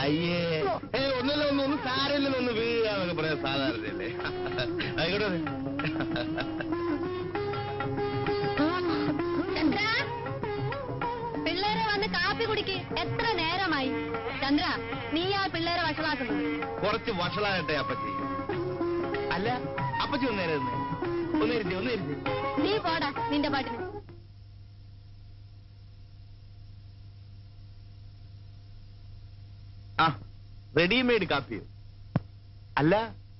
അയ്യേ. ഏ ഒന്നല്ല ഒന്ന് ഒന്ന് സാരമില്ല ഒന്ന് വീഴാന്നൊക്കെ പറയാൻ സാധാരണയല്ലേ. ആയിക്കോട്ടെ. ചന്ദ്ര പിള്ളേരെ വന്ന് കാപ്പി കുടിക്ക്. എത്ര നേരമായി? ചന്ദ്ര നീ ആ പിള്ളേരെ വഷളാക്കുന്നത്. കുറച്ച് വഷളാകട്ടെ അപ്പച്ചി. അല്ല അപ്പച്ചി ഒന്നേരെ ഒന്ന് ഒന്നിരുത്തി ഒന്നിരുത്തി നീ പോടാ നിന്റെ പാട്ടിന് ആ റെഡിമെയ്ഡ് കാപ്പിയോ അല്ല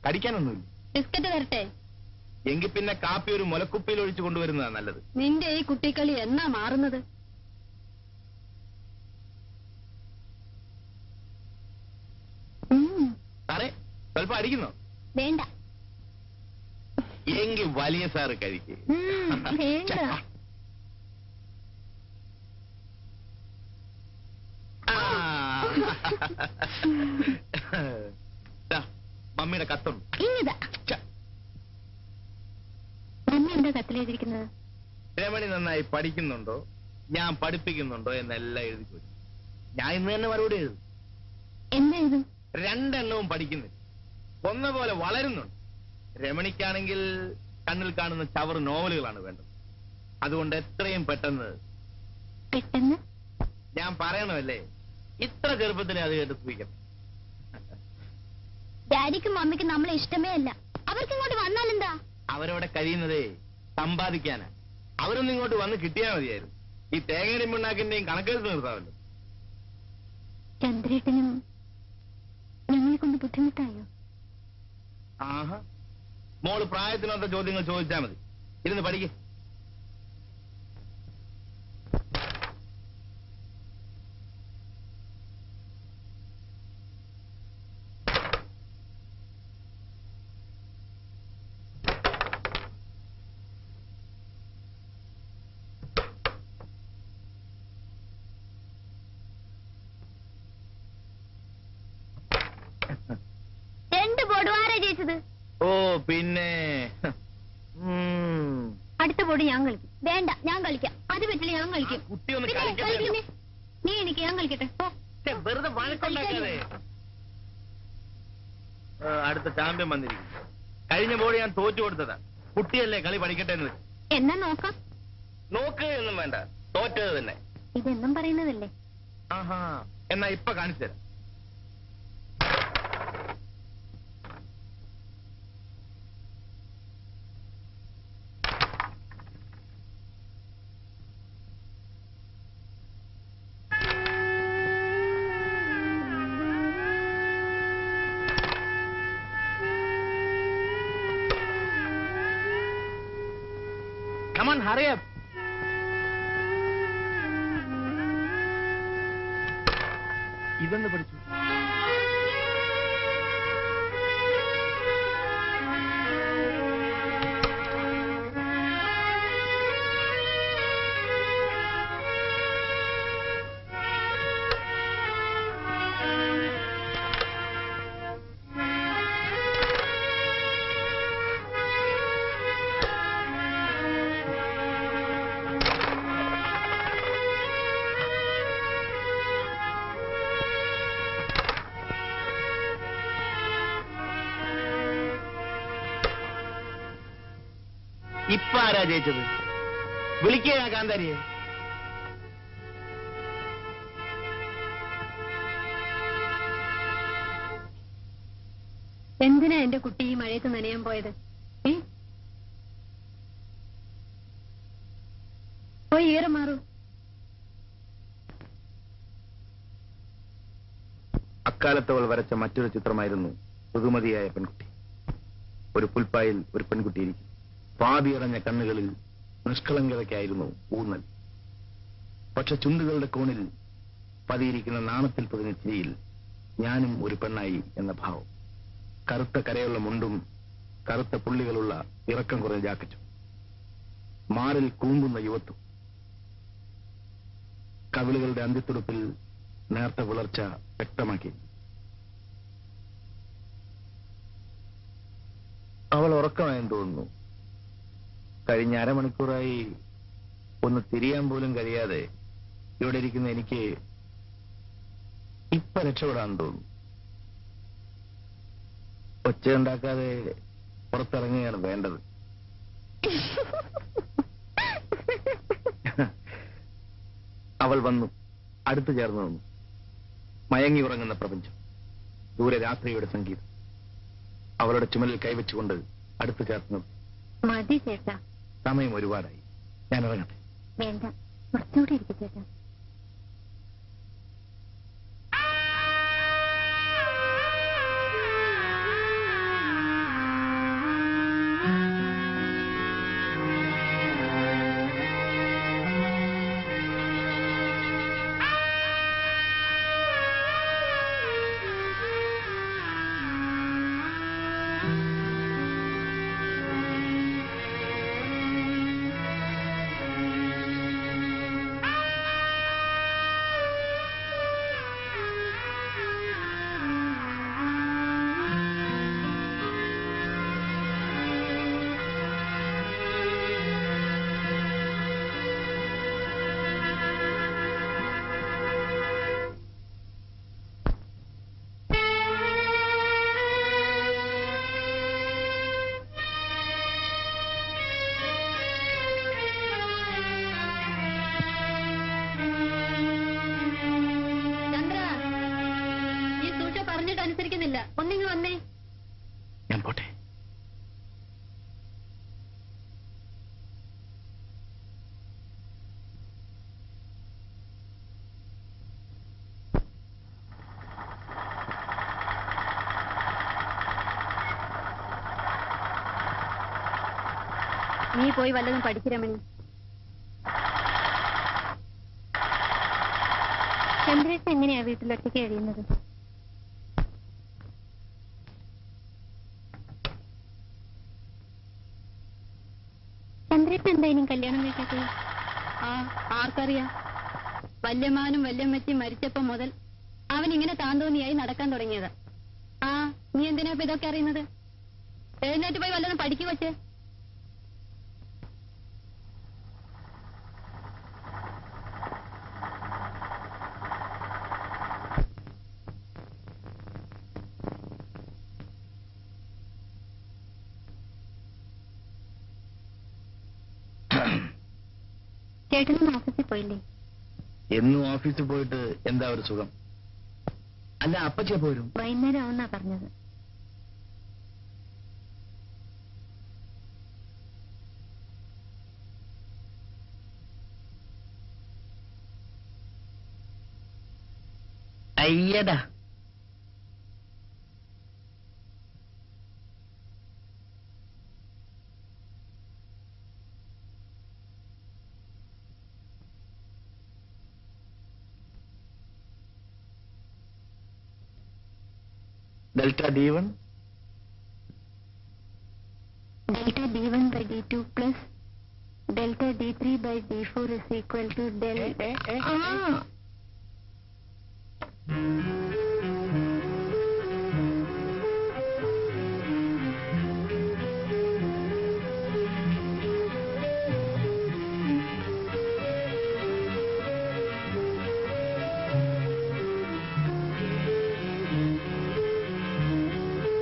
കടിക്കാനൊന്നുമില്ല. ബിസ്ക്കറ്റ് തരട്ടെ? എങ്കിൽ പിന്നെ കാപ്പി ഒരു മുലക്കുപ്പിയിൽ ഒഴിച്ചു കൊണ്ടുവരുന്നതാ നല്ലത്. നിന്റെ ഈ കുട്ടിക്കളി എന്നാ മാറുന്നത്? സാറേ സ്വല്പം അടിക്കുന്നോ? വേണ്ട. എങ്കിൽ വലിയ സാറ് കഴിക്കേ. വേണ്ട മമ്മിയുടെ കത്തുണ്ട്. ഛ, മമ്മി എന്താ കത്തിലെഴുതിയിരിക്കുന്നത് രമണി നന്നായി പഠിക്കുന്നുണ്ടോ? ഞാൻ പഠിപ്പിക്കുന്നുണ്ടോ എന്നെല്ലാം എഴുതി ചോദിച്ചു ഞാൻ ഇന്ന് തന്നെ മറുപടി എഴുതും. രണ്ടെണ്ണവും പഠിക്കുന്നില്ല. ഒന്ന പോലെ വളരുന്നുണ്ട്. രമണിക്കാണെങ്കിൽ കണ്ണിൽ കാണുന്ന ചവർ നോവലുകളാണ് വേണ്ടത്. അതുകൊണ്ട് എത്രയും പെട്ടെന്ന് പെട്ടെന്ന്? ഞാൻ പറയണമല്ലേ? ഇത്ര ചെറുപ്പത്തിനെ അത് കേട്ട് സൂഹിക്കണം ഡാഡിക്കും മമ്മിക്കും നമ്മളെ ഇഷ്ടമേ അല്ല. അവർക്ക് ഇങ്ങോട്ട് വന്നാലെന്താ? അവരവിടെ കഴിയുന്നതേ സമ്പാദിക്കാനാ. അവരൊന്നും ഇങ്ങോട്ട് വന്ന് കിട്ടിയാൽ മതിയായിരുന്നു. ഈ തേങ്ങയുടെയും പിണ്ണാക്കിന്റെയും കണക്കെടുത്ത് നിർത്താമല്ലോ. ചന്ദ്രേട്ടനും ഞങ്ങളെ കൊണ്ട് ബുദ്ധിമുട്ടായോ? ആഹാ. മോൾ പ്രായത്തിനൊത്ത ചോദ്യങ്ങൾ ചോദിച്ചാൽ മതി. ഇരുന്ന് പഠിക്കേ. ബോർഡ് ഓ പിന്നെ അടുത്ത ബോർഡ് ഞാൻ കളിക്കും. വേണ്ട ഞാൻ കളിക്കാം. അത് പറ്റില്ല ഞാൻ കളിക്കും. നീ എനിക്ക് ഞാൻ കളിക്കട്ടെ. വെറുതെ അടുത്ത ചാമ്പ്യൻ വന്നിരിക്കും കഴിഞ്ഞ ബോൾ ഞാൻ തോറ്റു കൊടുത്തതാ. കുട്ടിയല്ലേ കളി പഠിക്കട്ടെ എന്ന്. എന്നാ നോക്കാം. നോക്കുകയൊന്നും വേണ്ട. തോറ്റത് തന്നെ. ഇതെന്നും പറയുന്നതല്ലേ? ആഹാ എന്നാ ഇപ്പൊ കാണിച്ചു തരാം. Come on, hurry up. ഇതെന്ന് പഠിച്ചു ഇപ്പൊ ആരാ ജയിച്ചത്? വിളിക്കുക കാന്താരിയെ. എന്തിനാ എന്റെ കുട്ടി ഈ മഴയത്ത് നനയാൻ പോയത്? ഏ? പോയി ഏറെ മാറൂ. അക്കാലത്ത് അവൾ വരച്ച മറ്റൊരു ചിത്രമായിരുന്നു പുതുമതിയായ പെൺകുട്ടി. ഒരു പുൽപ്പായിൽ ഒരു പെൺകുട്ടി ഇരിക്കും പാതിയടഞ്ഞ കണ്ണുകളിൽ നിഷ്കളങ്കതയ്ക്കായിരുന്നു ഊന്നൽ. പക്ഷെ ചുണ്ടുകളുടെ കോണിൽ പതിയിരിക്കുന്ന നാണത്തിൽ പതിനെത്തിയിൽ ഞാനും ഒരു പെണ്ണായി എന്ന ഭാവം. കറുത്ത കരയുള്ള മുണ്ടും കറുത്ത പുള്ളികളുള്ള ഇറക്കം കുറഞ്ഞ ജാക്കറ്റും. മാറിൽ കൂമ്പുന്ന യുവത്വം. കവിളുകളുടെ അന്ത്യത്തുടുപ്പിൽ നേർത്ത വിളർച്ച വ്യക്തമാക്കി. അവൾ ഉറക്കമായെന്ന് തോന്നുന്നു. കഴിഞ്ഞ അരമണിക്കൂറായി ഒന്ന് തിരിയാൻ പോലും കഴിയാതെ ഇവിടെ ഇരിക്കുന്ന എനിക്ക് ഇപ്പൊ രക്ഷപ്പെടാൻ തോന്നുന്നു. ഒച്ചയുണ്ടാക്കാതെ പുറത്തിറങ്ങുകയാണ് വേണ്ടത്. അവൾ വന്നു. അടുത്തു ചേർന്ന് വന്നു മയങ്ങി ഉറങ്ങുന്ന പ്രപഞ്ചം. ദൂരെ രാത്രിയുടെ സംഗീതം. അവളുടെ ചുമലിൽ കൈവച്ചുകൊണ്ട് അടുത്തു ചേർന്നു മതി ചേട്ടാ. സമയം ഒരുപാടായി. ഞാൻ ഇറങ്ങട്ടെ. വേണ്ട. കുറച്ചുകൂടി ഇരിക്കും ചേട്ടാ. നീ പോയി വല്ലതും പഠിച്ചു രമണി. ചന്ദ്രേട്ടൻ എങ്ങനെയാ വീട്ടിലൊറ്റയ്ക്ക് കഴിയുന്നത്? ചന്ദ്രേട്ടൻ എന്താ കല്യാണം കഴിക്കാത്തത്? ആ ആർക്കറിയാം. വല്യമാനും വല്യമ്മച്ചും മരിച്ചപ്പോ മുതൽ അവൻ ഇങ്ങനെ താന്തോന്നിയായി നടക്കാൻ തുടങ്ങിയത്. ആ നീ എന്തിനാ ഇപ്പൊ ഇതൊക്കെ അറിയുന്നത്? എഴുന്നേറ്റ് പോയി വല്ലതും പഠിക്കു വച്ചേ ചേട്ടനും ഓഫീസിൽ പോയില്ലേ? എന്നും ഓഫീസിൽ പോയിട്ട് എന്താ ഒരു സുഖം? അല്ല അപ്പച്ച പോരും വൈകുന്നേരം ആവുന്നാ പറഞ്ഞത്. അയ്യടാ. delta d1 delta d1 by d2 plus delta d3 by d4 is equal to delta eh, eh, eh, ah. Eh.